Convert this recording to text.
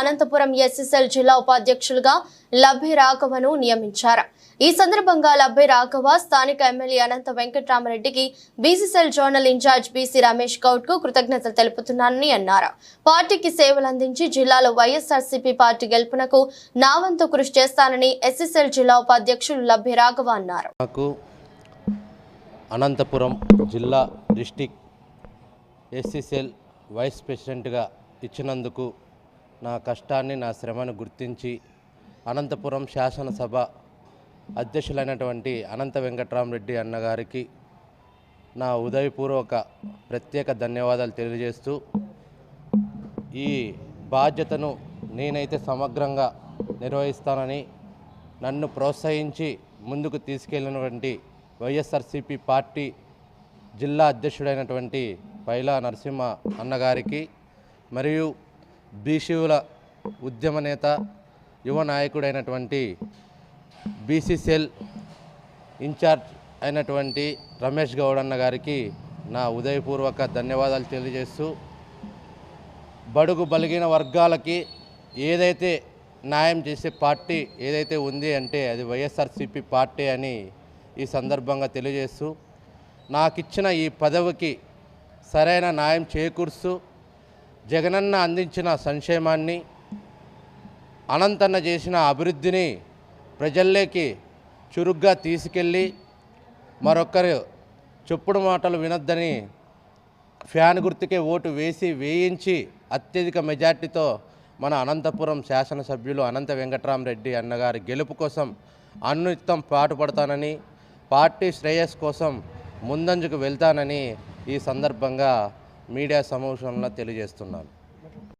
Anantapuram SSL జిల్లా ఉపాధ్యక్షులుగా లబ్బి రాఘవను నియమించారు. ఈ సందర్భంగా లబ్బి రాఘవ స్థానిక MLA Anantha వెంకటరామరెడ్డికి BCCL zonal in-charge BC Ramesh గౌడ్కు కృతజ్ఞతలు తెలుపుతున్నానని అన్నారు. పార్టీకి సేవలందించి జిల్లాలో వైఎస్ఆర్సీపీ పార్టీ గెలుపునకు నా వంతు కృషి చేస్తానని ఎస్ఎస్ఎల్ జిల్లా ఉపాధ్యక్షులు లబ్బి రాఘవ అన్నారు. అనంతపురం జిల్లా డిస్టిక్ ఎస్సీసెల్ వైస్ ప్రెసిడెంట్గా ఇచ్చినందుకు నా కష్టాన్ని నా శ్రమను గుర్తించి అనంతపురం శాసనసభ అధ్యక్షులైనటువంటి అనంత వెంకట్రామరెడ్డి అన్నగారికి నా ఉదయపూర్వక ప్రత్యేక ధన్యవాదాలు తెలియజేస్తూ ఈ బాధ్యతను నేనైతే సమగ్రంగా నిర్వహిస్తానని నన్ను ప్రోత్సహించి ముందుకు తీసుకెళ్ళినటువంటి వైఎస్ఆర్సిపి పార్టీ జిల్లా అధ్యక్షుడైనటువంటి పైలా నరసింహ అన్నగారికి మరియు బీసీయుల ఉద్యమ నేత యువ నాయకుడైనటువంటి బీసీసీఎల్ ఇన్ఛార్జ్ అయినటువంటి రమేష్ గౌడ్ అన్న గారికి నా ఉదయపూర్వక ధన్యవాదాలు తెలియజేస్తూ బడుగు బలిగిన వర్గాలకి ఏదైతే న్యాయం చేసే పార్టీ ఏదైతే ఉంది అంటే అది వైఎస్ఆర్సీపీ పార్టీ అని ఈ సందర్భంగా తెలియజేస్తూ నాకిచ్చిన ఈ పదవికి సరైన న్యాయం చేకూరుస్తూ జగనన్న అందించిన సంక్షేమాన్ని అనంతన్న చేసిన అభివృద్ధిని ప్రజల్లోకి చురుగ్గా తీసుకెళ్ళి మరొకరు చెప్పుడు మాటలు వినొద్దని ఫ్యాన్ గుర్తుకే ఓటు వేసి వేయించి అత్యధిక మెజార్టీతో మన అనంతపురం శాసనసభ్యులు అనంత వెంకట్రామరెడ్డి అన్నగారి గెలుపు కోసం అనునిత్యం పాటుపడతానని పార్టీ శ్రేయస్ కోసం ముందంజకు వెళ్తానని ఈ సందర్భంగా మీడియా సమావేశంలో తెలియజేస్తున్నాను.